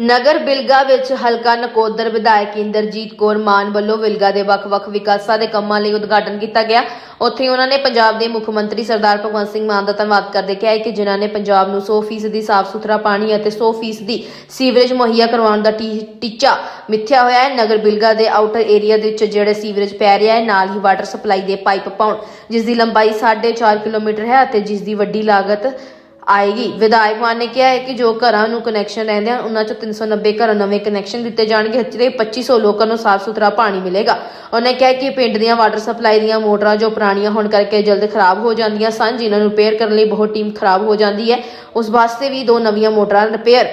ਨਗਰ ਬਿਲਗਾ ਵਿੱਚ ਹਲਕਾ ਨਕੋਦਰ ਵਿਧਾਇਕ ਇੰਦਰਜੀਤ ਕੌਰ ਮਾਨ ਵੱਲੋਂ ਬਿਲਗਾ ਦੇ ਵੱਖ-ਵੱਖ ਵਿਕਾਸਾਂ ਦੇ ਕੰਮਾਂ ਲਈ ਉਦਘਾਟਨ ਕੀਤਾ ਗਿਆ। ਉੱਥੇ ਉਹਨਾਂ ਨੇ ਪੰਜਾਬ ਦੇ ਮੁੱਖ ਮੰਤਰੀ ਸਰਦਾਰ ਭਗਵੰਤ ਸਿੰਘ ਮਾਨ ਦਾ ਧੰਨਵਾਦ ਕਰਦੇ ਕਿਹਾ ਕਿ ਜਿਨ੍ਹਾਂ ਨੇ ਪੰਜਾਬ ਨੂੰ 100% ਦੀ ਸਾਫ਼ ਸੁਥਰਾ ਪਾਣੀ ਅਤੇ 100% ਦੀ ਸੀਵਰੇਜ ਮੁਹੱਈਆ ਕਰਵਾਉਣ ਦਾ ਟੀ- ਟੀਚਾ ਮਿੱਥਿਆ ਹੋਇਆ ਹੈ। ਨਗਰ ਬਿਲਗਾ ਦੇ ਆਊਟਰ ਏਰੀਆ ਦੇ ਵਿੱਚ ਜਿਹੜੇ ਸੀਵਰੇਜ ਪੈ ਰਿਹਾ ਹੈ, ਨਾਲ ਹੀ ਵਾਟਰ ਸਪਲਾਈ ਦੇ ਪਾਈਪ ਪਾਉਣ, ਜਿਸ ਦੀ ਲੰਬਾਈ 4.5 ਕਿਲੋਮੀਟਰ ਹੈ ਅਤੇ ਜਿਸ ਦੀ ਵੱਡੀ ਲਾਗਤ ਆਏਗੀ। ਵਿਧਾਇਕ ਮਾਨ ਨੇ ਕਿਹਾ ਹੈ ਕਿ ਜੋ ਘਰਾਂ ਨੂੰ ਕਨੈਕਸ਼ਨ ਰਹਿੰਦੇ ਹਨ, ਉਹਨਾਂ ਚੋਂ 390 ਘਰਾਂ ਨੂੰ ਨਵੇਂ ਕਨੈਕਸ਼ਨ ਦਿੱਤੇ ਜਾਣਗੇ। ਅਤੇ 2500 ਲੋਕਾਂ ਨੂੰ ਸਾਫ਼ ਸੁਥਰਾ ਪਾਣੀ ਮਿਲੇਗਾ। ਉਹਨੇ ਕਿਹਾ ਕਿ ਪਿੰਡ ਦੀਆਂ ਵਾਟਰ ਸਪਲਾਈ ਦੀਆਂ ਮੋਟਰਾਂ ਜੋ ਪੁਰਾਣੀਆਂ ਹੋਣ ਕਰਕੇ ਜਲਦ ਖਰਾਬ ਹੋ ਜਾਂਦੀਆਂ ਸਨ, ਜਿਨ੍ਹਾਂ ਨੂੰ ਰਿਪੇਅਰ ਕਰਨ ਲਈ ਬਹੁਤ ਟੀਮ ਖਰਾਬ ਹੋ ਜਾਂਦੀ ਹੈ। ਉਸ ਵਾਸਤੇ ਵੀ ਦੋ ਨਵੀਆਂ ਮੋਟਰਾਂ ਰਿਪੇਅਰ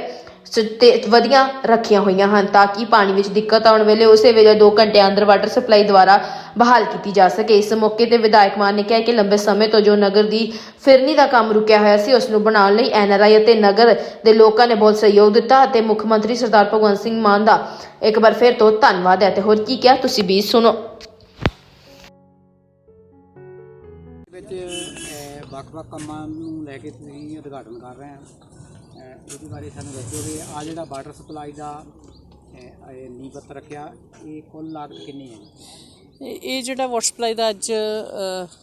ਵਧੀਆ ਰੱਖੀਆਂ ਹੋਈਆਂ ਹਨ ਤਾਂ ਕਿ ਪਾਣੀ ਵਿੱਚ ਦਿੱਕਤ ਆਉਣ ਵੇਲੇ ਉਸੇ ਵੇਲੇ 2 ਘੰਟੇ ਅੰਦਰ ਵਾਟਰ ਸਪਲਾਈ ਦੁਆਰਾ ਬਹਾਲ ਕੀਤੀ ਜਾ ਸਕੇ। ਇਸ ਮੌਕੇ ਤੇ ਵਿਧਾਇਕ ਮਾਨ ਨੇ ਕਿਹਾ ਕਿ ਲੰਬੇ ਸਮੇਂ ਤੋਂ ਜੋ ਨਗਰ ਦੀ ਫਿਰਨੀ ਦਾ ਕੰਮ ਰੁਕਿਆ ਹੋਇਆ ਸੀ, ਉਸ ਨੂੰ ਬਣਾਉਣ ਲਈ ਐਨਆਰਆਈ ਅਤੇ ਨਗਰ ਦੇ ਲੋਕਾਂ ਨੇ ਬਹੁਤ ਸਹਿਯੋਗ ਦਿੱਤਾ ਅਤੇ ਮੁੱਖ ਮੰਤਰੀ ਸਰਦਾਰ ਭਗਵੰਤ ਸਿੰਘ ਮਾਨ ਦਾ ਇੱਕ ਵਾਰ ਫਿਰ ਤੋਂ ਧੰਨਵਾਦ ਹੈ। ਤੇ ਹੋਰ ਕੀ ਕਿਹਾ, ਤੁਸੀਂ ਵੀ ਸੁਣੋ। ਵਿੱਚ ਵੱਖ-ਵੱਖ ਕੰਮਾਂ ਨੂੰ ਲੈ ਕੇ ਤੁਸੀਂ ਉਦਘਾਟਨ ਕਰ ਰਹੇ ਹੋ। ਉਹਦੇ ਬਾਰੇ ਸਾਨੂੰ ਦੱਸੋ ਵੀ ਆ ਜਿਹੜਾ ਵਾਟਰ ਸਪਲਾਈ ਦਾ ਨੀਂਹ ਪੱਥਰ ਰੱਖਿਆ, ਇਹ ਕੁੱਲ ਲਾਗਤ ਕਿੰਨੀ ਹੈ? ਇਹ ਜਿਹੜਾ ਵਾਟਰ ਸਪਲਾਈ ਦਾ ਅੱਜ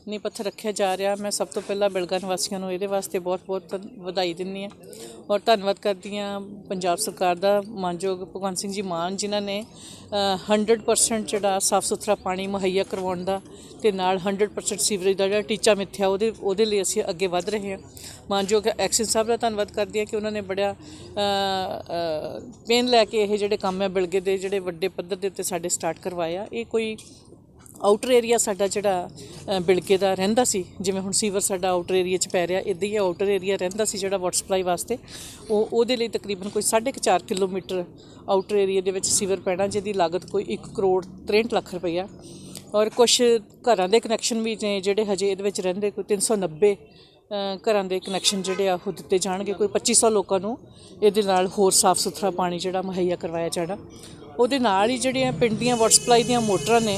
ਨੀਂਹ ਪੱਥਰ ਰੱਖਿਆ ਜਾ ਰਿਹਾ ਮੈਂ ਸਭ ਤੋਂ ਪਹਿਲਾਂ ਬਿਲਗਾ ਨਿਵਾਸੀਆਂ ਨੂੰ ਇਹਦੇ ਵਾਸਤੇ ਬਹੁਤ-ਬਹੁਤ ਧੰਨ- ਵਧਾਈ ਦਿੰਦੀ ਹਾਂ ਔਰ ਧੰਨਵਾਦ ਕਰਦੀ ਹਾਂ ਪੰਜਾਬ ਸਰਕਾਰ ਦਾ ਮਾਨਯੋਗ ਭਗਵੰਤ ਸਿੰਘ ਜੀ ਮਾਨ ਜਿਨ੍ਹਾਂ ਨੇ ਅ, 100% ਜਿਹੜਾ ਸਾਫ਼ ਸੁਥਰਾ ਪਾਣੀ ਮੁਹੱਈਆ ਕਰਵਾਉਣ ਦਾ ਤੇ ਨਾਲ 100% ਸੀਵਰੇਜ ਦਾ ਜਿਹੜਾ ਟੀਚਾ ਮਿੱਥਿਆ ਉਹਦੇ ਉਹਦੇ ਲਈ ਅਸੀਂ ਅੱਗੇ ਵਧ ਰਹੇ ਹਾਂ। ਮਾਨਯੋਗ ਐਕਸ਼ਨ ਸਾਹਿਬ ਦਾ ਧੰਨਵਾਦ ਕਰਦੀ ਹਾਂ ਕਿ ਉਹਨਾਂ ਨੇ ਬੜਾ ਪੇਨ ਲੈ ਕੇ ਇਹ ਜਿਹੜੇ ਕੰਮ ਹੈ ਬਿਲਗੇ ਦੇ ਜਿਹੜੇ ਵੱਡੇ ਪੱਧਰ ਦੇ ਉੱਤੇ ਸਾਡੇ ਸਟਾਰਟ ਕਰਵਾਇਆ। ਇਹ ਕੋਈ ਆਊਟਰ ਏਰੀਆ ਸਾਡਾ ਜਿਹੜਾ ਬਿਲਕੇ ਦਾ ਰਹਿੰਦਾ ਸੀ ਜਿਵੇਂ ਹੁਣ ਸੀਵਰ ਸਾਡਾ ਆਊਟਰ ਏਰੀਆ 'ਚ ਪੈ ਰਿਹਾ ਇਦਾਂ ਹੀ ਆਊਟਰ ਏਰੀਆ ਰਹਿੰਦਾ ਸੀ ਜਿਹੜਾ ਵਾਟਰ ਸਪਲਾਈ ਵਾਸਤੇ ਉਹ ਉਹਦੇ ਲਈ ਤਕਰੀਬਨ ਕੋਈ 4.5 ਕਿਲੋਮੀਟਰ ਆਊਟਰ ਏਰੀਆ ਦੇ ਵਿੱਚ ਸੀਵਰ ਪੈਣਾ ਜਿਹਦੀ ਲਾਗਤ ਕੋਈ 1 ਕਰੋੜ 63 ਲੱਖ ਰੁਪਈਆ। ਔਰ ਕੁਝ ਘਰਾਂ ਦੇ ਕਨੈਕਸ਼ਨ ਵੀ ਨੇ ਜਿਹੜੇ ਹਜੇ ਇਹਦੇ ਵਿੱਚ ਰਹਿੰਦੇ ਕੋਈ 390 ਅ, ਘਰਾਂ ਦੇ ਕਨੈਕਸ਼ਨ ਜਿਹੜੇ ਆ ਉਹ ਦਿੱਤੇ ਜਾਣਗੇ ਕੋਈ 2500 ਲੋਕਾਂ ਨੂੰ ਇਹਦੇ ਨਾਲ ਹੋਰ ਸਾਫ਼ ਸੁਥਰਾ ਪਾਣੀ ਜਿਹੜਾ ਮੁਹੱਈਆ ਕਰਵਾਇਆ ਜਾਣਾ। ਉਹਦੇ ਨਾਲ ਹੀ ਜਿਹੜੀਆਂ ਪਿੰਡ ਦੀਆਂ ਵਾਟਰ ਸਪਲਾਈ ਦੀਆਂ ਮੋਟਰਾਂ ਨੇ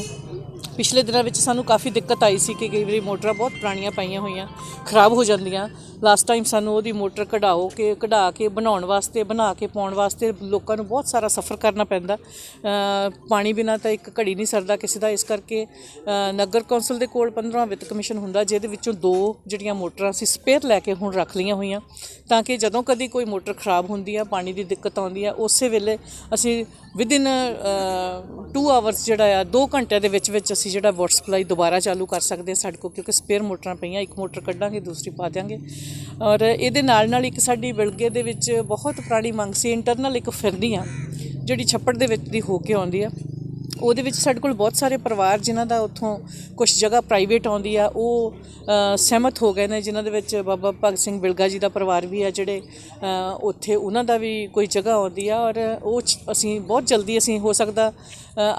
ਪਿਛਲੇ ਦਿਨਾਂ ਵਿੱਚ ਸਾਨੂੰ ਕਾਫੀ ਦਿੱਕਤ ਆਈ ਸੀ ਕਿ ਕਈ ਵਾਰੀ ਮੋਟਰਾਂ ਬਹੁਤ ਪੁਰਾਣੀਆਂ ਪਾਈਆਂ ਹੋਈਆਂ, ਖਰਾਬ ਹੋ ਜਾਂਦੀਆਂ। ਲਾਸਟ ਟਾਈਮ ਸਾਨੂੰ ਉਹਦੀ ਮੋਟਰ ਕਢਾਓ ਕਿ, ਕਢਾ ਕੇ, ਬਣਾਉਣ ਵਾਸਤੇ, ਬਣਾ ਕੇ ਪਾਉਣ ਵਾਸਤੇ ਲੋਕਾਂ ਨੂੰ ਬਹੁਤ ਸਾਰਾ ਸਫ਼ਰ ਕਰਨਾ ਪੈਂਦਾ। ਪਾਣੀ ਬਿਨਾਂ ਤਾਂ ਇੱਕ ਘੜੀ ਨਹੀਂ ਸਰਦਾ ਕਿਸੇ ਦਾ। ਇਸ ਕਰਕੇ ਨਗਰ ਕੌਂਸਲ ਦੇ ਕੋਲ 15 ਵਿੱਤ ਕਮਿਸ਼ਨ ਹੁੰਦਾ, ਜਿਹਦੇ ਵਿੱਚੋਂ ਦੋ ਜਿਹੜੀਆਂ ਮੋਟਰਾਂ ਅਸੀਂ ਸਪੇਅਰ ਲੈ ਕੇ ਹੁਣ ਰੱਖ ਲਈਆਂ ਹੋਈਆਂ। ਤਾਂ ਕਿ ਜਦੋਂ ਕਦੀ ਕੋਈ ਮੋਟਰ ਖਰਾਬ ਹੁੰਦੀ ਆ, ਪਾਣੀ ਦੀ ਦਿੱਕਤ ਆਉਂਦੀ ਆ, ਉਸੇ ਵੇਲੇ ਅਸੀਂ ਵਿਦਿਨ 2 ਆਵਰਸ ਜਿਹੜਾ ਆ 2 ਘੰਟਿਆਂ ਦੇ ਵਿੱਚ ਵਿੱਚ ਅਸੀਂ ਜਿਹੜਾ ਵਾਟਰ ਸਪਲਾਈ ਦੁਬਾਰਾ ਚਾਲੂ ਕਰ ਸਕਦੇ ਹਾਂ ਸਾਡੇ ਕੋਲ, ਕਿਉਂਕਿ ਸਪੇਅਰ ਮੋਟਰਾਂ ਪਈਆਂ, ਇੱਕ ਮੋਟਰ ਕੱਢਾਂਗੇ, ਦੂਸਰੀ ਪਾ ਦਿਆਂਗੇ। ਔਰ ਇਹਦੇ ਨਾਲ ਨਾਲ ਇੱਕ ਸਾਡੀ ਬਿਲਗੇ ਦੇ ਵਿੱਚ ਬਹੁਤ ਪੁਰਾਣੀ ਮੰਗ ਸੀ ਇੰਟਰਨਲ ਇੱਕ ਫਿਰਨੀ ਆ, ਜਿਹੜੀ ਛੱਪੜ ਦੇ ਵਿੱਚ ਦੀ ਹੋ ਕੇ ਆਉਂਦੀ ਆ। ਉਹਦੇ ਵਿੱਚ ਸਾਡੇ ਕੋਲ ਬਹੁਤ ਸਾਰੇ ਪਰਿਵਾਰ ਜਿਨ੍ਹਾਂ ਦਾ ਉੱਥੋਂ ਕੁਝ ਜਗ੍ਹਾ ਪ੍ਰਾਈਵੇਟ ਆਉਂਦੀ ਆ ਉਹ ਸਹਿਮਤ ਹੋ ਗਏ ਨੇ ਜਿਨ੍ਹਾਂ ਦੇ ਵਿੱਚ ਬਾਬਾ ਭਗਤ ਸਿੰਘ ਬਿਲਗਾ ਜੀ ਦਾ ਪਰਿਵਾਰ ਵੀ ਆ ਜਿਹੜੇ ਉੱਥੇ ਉਹਨਾਂ ਦਾ ਵੀ ਕੋਈ ਜਗ੍ਹਾ ਆਉਂਦੀ ਆ ਔਰ ਉਹ ਅਸੀਂ ਬਹੁਤ ਜਲਦੀ ਅਸੀਂ ਹੋ ਸਕਦਾ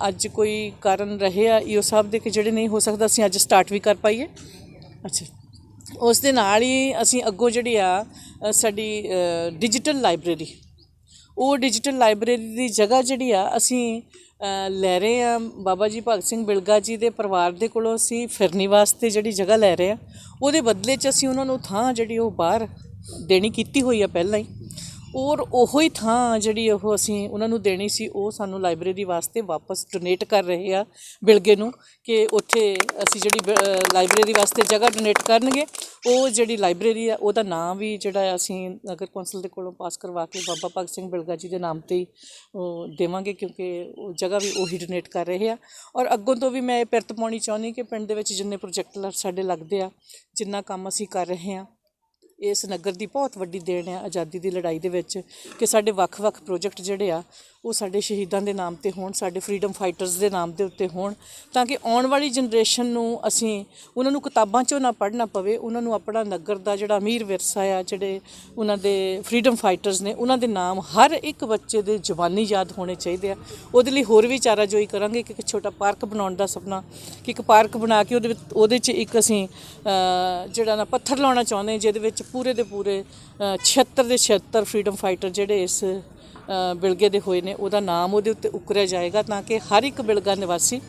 ਅੱਜ ਕੋਈ ਕਾਰਨ ਰਹੇ ਆ ਈਓ ਸਾਹਿਬ ਦੇ ਕਿ ਜਿਹੜੇ ਨਹੀਂ ਹੋ ਸਕਦਾ ਅਸੀਂ ਅੱਜ ਸਟਾਰਟ ਵੀ ਕਰ ਪਾਈਏ। ਅੱਛਾ। ਉਸ ਦੇ ਨਾਲ ਹੀ ਅਸੀਂ ਅੱਗੋਂ ਜਿਹੜੀ ਆ ਸਾਡੀ ਡਿਜੀਟਲ ਲਾਇਬ੍ਰੇਰੀ ਉਹ ਡਿਜੀਟਲ ਲਾਇਬ੍ਰੇਰੀ ਦੀ ਜਗ੍ਹਾ ਜਿਹੜੀ ਆ ਅਸੀਂ ਲੈ ਰਹੇ ਆ ਬਾਬਾ ਜੀ ਭਗਤ ਸਿੰਘ ਬਿਲਗਾ ਜੀ ਦੇ ਪਰਿਵਾਰ ਦੇ ਕੋਲੋਂ ਅਸੀਂ ਫਿਰਨੀ ਵਾਸਤੇ ਜਿਹੜੀ ਜਗ੍ਹਾ ਲੈ ਰਹੇ ਆ ਉਹਦੇ ਬਦਲੇ 'ਚ ਅਸੀਂ ਉਹਨਾਂ ਨੂੰ ਥਾਂ ਜਿਹੜੀ ਉਹ ਬਾਹਰ ਦੇਣੀ ਕੀਤੀ ਹੋਈ ਆ ਪਹਿਲਾਂ ਹੀ। ਔਰ ਉਹੋ ਹੀ ਥਾਂ ਜਿਹੜੀ ਉਹ ਅਸੀਂ ਉਹਨਾਂ ਨੂੰ ਦੇਣੀ ਸੀ, ਉਹ ਸਾਨੂੰ ਲਾਇਬ੍ਰੇਰੀ ਵਾਸਤੇ ਵਾਪਸ ਡੋਨੇਟ ਕਰ ਰਹੇ ਆ ਬਿਲਗੇ ਨੂੰ ਕਿ ਉੱਥੇ ਅਸੀਂ ਜਿਹੜੀ ਬ- ਲਾਇਬ੍ਰੇਰੀ ਵਾਸਤੇ ਜਗ੍ਹਾ ਡੋਨੇਟ ਕਰਨਗੇ। ਉਹ ਜਿਹੜੀ ਲਾਇਬ੍ਰੇਰੀ ਆ, ਉਹਦਾ ਨਾਮ ਵੀ ਜਿਹੜਾ ਅਸੀਂ ਨਗਰ ਕੌਂਸਲ ਦੇ ਕੋਲੋਂ ਪਾਸ ਕਰਵਾ ਕੇ ਬਾਬਾ ਭਗਤ ਸਿੰਘ ਬਿਲਗਾ ਜੀ ਦੇ ਨਾਮ ਤੇ ਹੀ ਉਹ ਦੇਵਾਂਗੇ ਕਿਉਂਕਿ ਉਹ ਜਗ੍ਹਾ ਵੀ ਉਹੀ ਡੋਨੇਟ ਕਰ ਰਹੇ ਆ। ਔਰ ਅੱਗੋਂ ਤੋਂ ਵੀ ਮੈਂ ਇਹ ਪਿਰਤ ਪਾਉਣੀ ਚਾਹੁੰਦੀ ਕਿ ਪਿੰਡ ਦੇ ਵਿੱਚ ਜਿੰਨੇ ਪ੍ਰੋਜੈਕਟ ਸਾਡੇ ਲੱਗਦੇ ਆ, ਜਿੰਨਾ ਕੰਮ ਅਸੀਂ ਕਰ ਰਹੇ ਆ ਇਸ ਨਗਰ ਦੀ ਬਹੁਤ ਵੱਡੀ ਦੇਣ ਆ ਆਜ਼ਾਦੀ ਦੀ ਲੜਾਈ ਦੇ ਵਿੱਚ ਕਿ ਸਾਡੇ ਵੱਖ-ਵੱਖ ਪ੍ਰੋਜੈਕਟ ਜਿਹੜੇ ਆ ਉਹ ਸਾਡੇ ਸ਼ਹੀਦਾਂ ਦੇ ਨਾਮ ਤੇ ਹੋਣ, ਸਾਡੇ ਫਰੀडम ਫਾਈਟਰਸ ਦੇ ਨਾਮ ਦੇ ਉੱਤੇ ਹੋਣ, ਤਾਂ ਕਿ ਆਉਣ ਵਾਲੀ ਜਨਰੇਸ਼ਨ ਨੂੰ ਅਸੀਂ ਉਹਨਾਂ ਨੂੰ ਕਿਤਾਬਾਂ ਚੋਂ ਨਾ ਪੜ੍ਹਨਾ ਪਵੇ, ਉਹਨਾਂ ਨੂੰ ਆਪਣਾ ਨਗਰ ਦਾ ਜਿਹੜਾ ਅਮੀਰ ਵਿਰਸਾ ਆ, ਜਿਹੜੇ ਉਹਨਾਂ ਦੇ ਫਰੀडम ਫਾਈਟਰਸ ਨੇ, ਉਹਨਾਂ ਦੇ ਨਾਮ ਹਰ ਇੱਕ ਬੱਚੇ ਦੇ ਜਵਾਨੀ ਯਾਦ ਹੋਣੇ ਚਾਹੀਦੇ ਆ। ਉਹਦੇ ਲਈ ਹੋਰ ਵੀ ਚਾਰਾ ਜੋਈ ਕਰਾਂਗੇ ਕਿ ਇੱਕ ਛੋਟਾ ਪਾਰਕ ਬਣਾਉਣ ਦਾ ਸੁਪਨਾ, ਕਿ ਇੱਕ ਪਾਰਕ ਬਣਾ ਕੇ ਉਹਦੇ ਉਹਦੇ 'ਚ ਇੱਕ ਅਸੀਂ ਜਿਹੜਾ ਨਾ ਪੱਥਰ ਲਾਉਣਾ ਚਾਹੁੰਦੇ ਜਿਹਦੇ ਵਿੱਚ ਪੂਰੇ ਦੇ ਪੂਰੇ 76 ਦੇ 76 ਫਰੀडम ਫਾਈਟਰ ਜਿਹੜੇ ਇਸ ਬਿਲਗੇ ਦੇ ਹੋਏ ਨੇ, ਉਹਦਾ ਨਾਮ ਉਹਦੇ ਉੱਤੇ ਉਕਰਿਆ ਜਾਏਗਾ ਤਾਂ ਕਿ ਹਰ ਇੱਕ ਬਿਲਗਾ ਨਿਵਾਸੀ,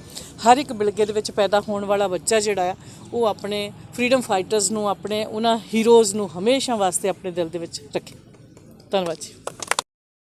ਹਰ ਇੱਕ ਬਿਲਗੇ ਦੇ ਵਿੱਚ ਪੈਦਾ ਹੋਣ ਵਾਲਾ ਬੱਚਾ ਜਿਹੜਾ ਆ, ਉਹ ਆਪਣੇ ਫਰੀडम ਫਾਈਟਰਸ ਨੂੰ, ਆਪਣੇ ਉਹਨਾਂ ਹੀਰੋਜ਼ ਨੂੰ ਹਮੇਸ਼ਾ ਵਾਸਤੇ ਆਪਣੇ ਦਿਲ ਦੇ ਵਿੱਚ ਰੱਖੇ। ਧੰਨਵਾਦ ਜੀ।